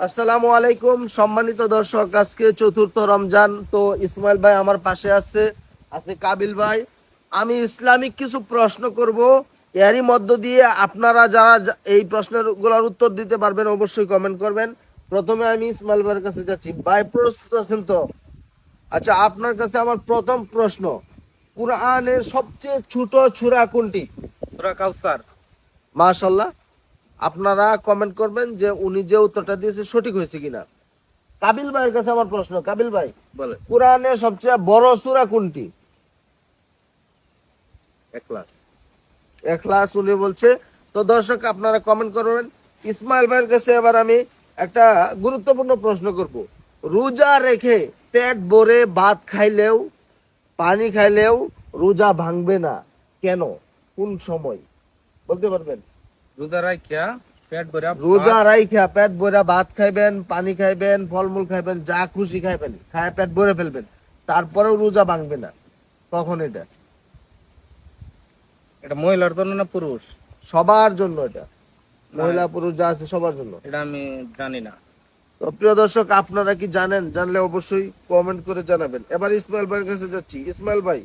আসসালামু আলাইকুম সম্মানিত দর্শক আজকে চতুর্থ রমজান তো ইসমাইল ভাই আমার পাশে আছে আছে কাবিল ভাই। আমি ইসলামিক কিছু প্রশ্ন করব এরই মধ্য দিয়ে আপনারা যারা এই প্রশ্নেরগুলোর উত্তর দিতে পারবেন অবশ্যই কমেন্ট করবেন। প্রথমে আমি ইসমাইল ভাইয়ের কাছে যাচ্ছি। ভাই প্রস্তুত আছেন তো? আচ্ছা আপনার কাছে আমার প্রথম প্রশ্ন কুরআনের সবচেয়ে ছোট সূরা কোনটি? সূরা কাউসার। মাশাল্লাহ আপনারা কমেন্ট করবেন যে উনি যে উত্তরটা দিয়েছে সঠিক হয়েছে কিনা। কাবিল ভাইয়ের কাছে আমার প্রশ্ন কাবিল ভাই বলে কোরআনের সবচেয়ে বড় সূরা কোনটি? একলাস এখলাস উনি বলছে তো দর্শক আপনারা কমেন্ট করবেন। ইসমাইল ভাইয়ের কাছে এবার আমি একটা গুরুত্বপূর্ণ প্রশ্ন করব। রোজা রেখে পেট ভরে ভাত খাইলেও পানি খাইলেও রোজা ভাঙবে না। কেন? কোন সময়? বলতে পারবেন? রোজা রাখিয়া পেট ভরে রোজা পেট ভরে ভাত খাইবেন পানি খাইবেন ফলমূল খাইবেন যা খুশি খাইবেন। খায় পেট ভরে ফেলবেন। তারপরেও রোজা ভাঙবে না। কখন এটা? এটা মহিলার জন্য না পুরুষ? সবার জন্য এটা। মহিলা পুরুষ যা আছে সবার জন্য। এটা আমি জানি না। তো প্রিয় দর্শক আপনারা কি জানেন? জানলে অবশ্যই কমেন্ট করে জানাবেন। এবার ইসমাইল ভাইয়ের কাছে যাচ্ছি। ইসমাইল ভাই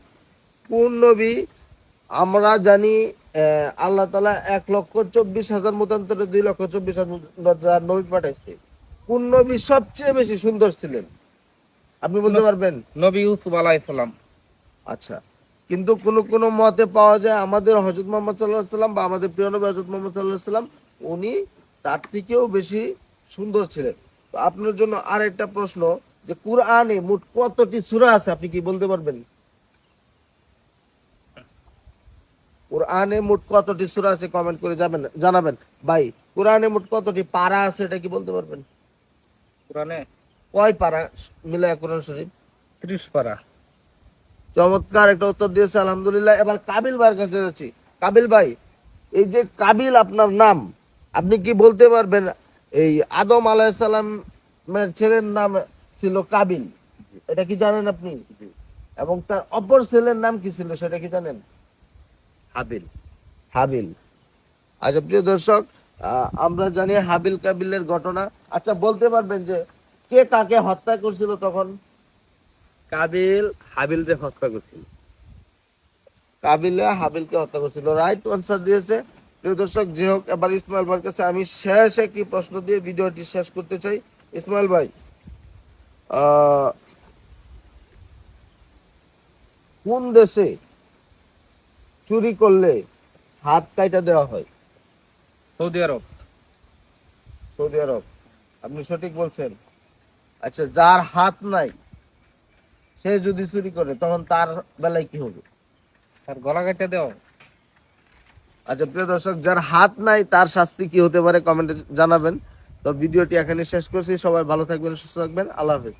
কোন নবী আমরা জানি আল্লাহ তালা এক লক্ষ চব্বিশ হাজার মতান্তরে দুই লক্ষ চব্বিশ হাজার নবী পাঠাইছে। কোন নবী সবচেয়ে বেশি সুন্দর ছিলেন? আপনি বলতে পারবেন? নবী ইউসুফ আলাইহিস সালাম। আচ্ছা। কিন্তু কোন কোন মতে পাওয়া যায় আমাদের হজরত মোহাম্মদ সাল্লাহ সাল্লাম বা আমাদের প্রিয় নবী হজরত মোহাম্মদ সাল্লাহ সাল্লাম উনি তার থেকেও বেশি সুন্দর ছিলেন। তো আপনার জন্য আর একটা প্রশ্ন যে কুরআনে মোট কতটি সূরা আছে আপনি কি বলতে পারবেন? কুরআনে মোট কতটি সূরা আছে কমেন্ট করে যাবেন জানাবেন। ভাই কোরআনে মোট কতটি পারা আছে এটা কি বলতে পারবেন? কোরআনে? কয় পারা মিলায় কোরআন শরীফ? ত্রিশ পারা। চমৎকার একটা উত্তর দিয়েছে আলহামদুলিল্লাহ। এবার কাবিল ভাইয়ের কাছে যাচ্ছি। কাবিল ভাই এই যে কাবিল আপনার নাম আপনি কি বলতে পারবেন? এই আদম আলাইসালামের ছেলের নাম ছিল কাবিল। এটা কি জানেন আপনি? এবং তার অপর ছেলের নাম কি ছিল সেটা কি জানেন? হাবিল। হাবিল। আচ্ছা প্রিয় দর্শক আমরা জানি হাবিল কাবিলের ঘটনা। আচ্ছা বলতে পারবেন যে কে কাকে হত্যা করছিল তখন? কাবিল হাবিল রে হত্যা করছিল। কাবিলে হাবিলকে হত্যা করছিল। রাইট আনসার দিয়েছে। প্রিয় দর্শক যে হোক এবার ইসমাইল ভাইয়ের কাছে আমি শেষ একটি প্রশ্ন দিয়ে ভিডিওটি শেষ করতে চাই? ইসমাইল ভাই আহ, কোন দেশে চুরি করলে হাত কাইটা দেওয়া হয়। Saudi Arab. Saudi Arab. আপনি সঠিক বলছেন। আচ্ছা যার হাত নাই সে যদি চুরি করে তখন তার বেলায় কি হবে? তার গলা কেটে দাও আচ্ছা প্রিয় দর্শক যার হাত নাই তার শাস্তি কি হতে পারে? কমেন্টে জানাবেন। তো ভিডিওটি এখানে শেষ করছি। সবাই ভালো থাকবেন সুস্থ থাকবেন। আল্লাহ হাফেজ।